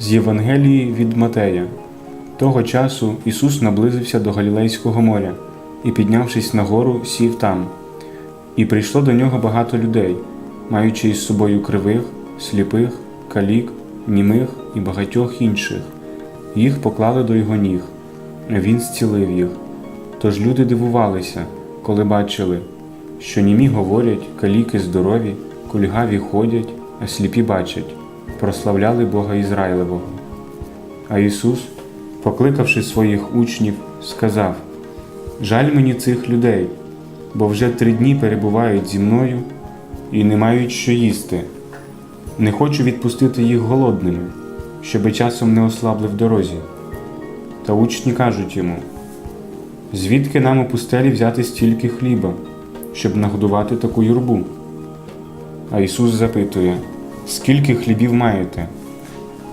З Євангелії від Матея. Того часу Ісус наблизився до Галілейського моря і, піднявшись на гору, сів там. І прийшло до нього багато людей, маючи із собою кривих, сліпих, калік, німих і багатьох інших. Їх поклали до його ніг, він зцілив їх. Тож люди дивувалися, коли бачили, що німі говорять, каліки здорові, кульгаві ходять, а сліпі бачать, прославляли Бога Ізраїлевого. А Ісус, покликавши своїх учнів, сказав: Жаль мені цих людей, бо вже три дні перебувають зі мною і не мають що їсти. Не хочу відпустити їх голодними, щоби часом не ослабли в дорозі. Та учні кажуть йому: звідки нам у пустелі взяти стільки хліба, щоб нагодувати таку юрбу? А Ісус запитує: Скільки хлібів маєте?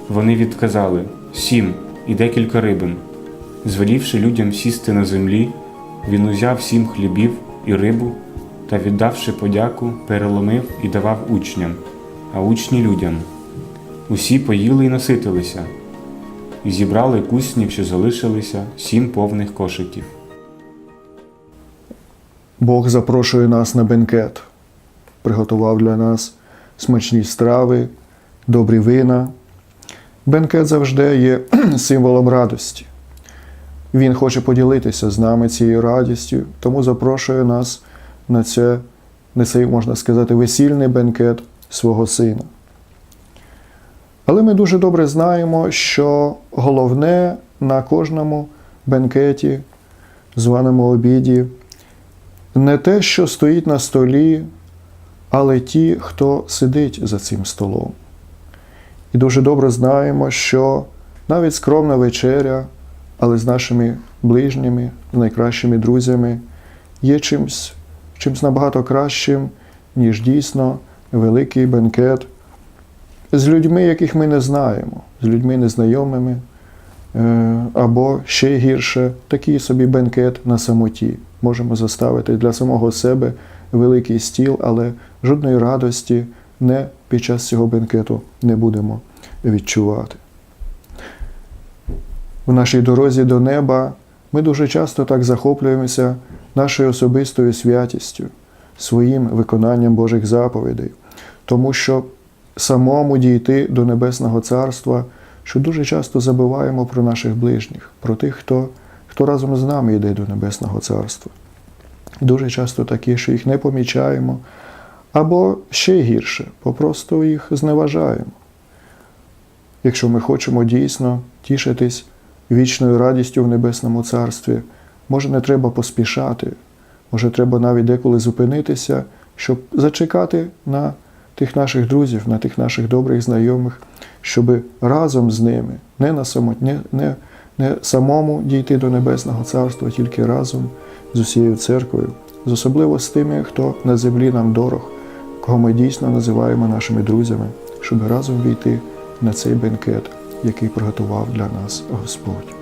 Вони відказали сім і декілька рибин. Звелівши людям сісти на землі, він узяв сім хлібів і рибу та, віддавши подяку, переломив і давав учням, а учні людям. Усі поїли і наситилися, і зібрали куснів, що залишилися, сім повних кошиків. Бог запрошує нас на бенкет, приготував для нас смачні страви, добрі вина. Бенкет завжди є символом радості. Він хоче поділитися з нами цією радістю, тому запрошує нас на це, на цей, можна сказати, весільний бенкет свого сина. Але ми дуже добре знаємо, що головне на кожному бенкеті, званому обіді, не те, що стоїть на столі, але ті, хто сидить за цим столом. І дуже добре знаємо, що навіть скромна вечеря, але з нашими ближніми, з найкращими друзями, є чимсь, чимсь набагато кращим, ніж дійсно великий бенкет з людьми, яких ми не знаємо, з людьми незнайомими, е, або ще гірше, такий собі бенкет на самоті. Можемо заставити для самого себе великий стіл, але жодної радості не під час цього бенкету не будемо відчувати. В нашій дорозі до неба ми дуже часто так захоплюємося нашою особистою святістю, своїм виконанням Божих заповідей, тому що самому дійти до Небесного Царства, що дуже часто забуваємо про наших ближніх, про тих, хто, хто разом з нами йде до Небесного Царства. Дуже часто такі, що їх не помічаємо, або ще гірше, попросту їх зневажаємо. Якщо ми хочемо дійсно тішитись вічною радістю в Небесному Царстві, може не треба поспішати, може треба навіть деколи зупинитися, щоб зачекати на тих наших друзів, на тих наших добрих знайомих, щоб разом з ними, не, на само, не, не, не самому дійти до Небесного Царства, тільки разом з усією церквою, з особливо з тими, хто на землі нам дорог, кого ми дійсно називаємо нашими друзями, щоб разом війти на цей бенкет, який приготував для нас Господь.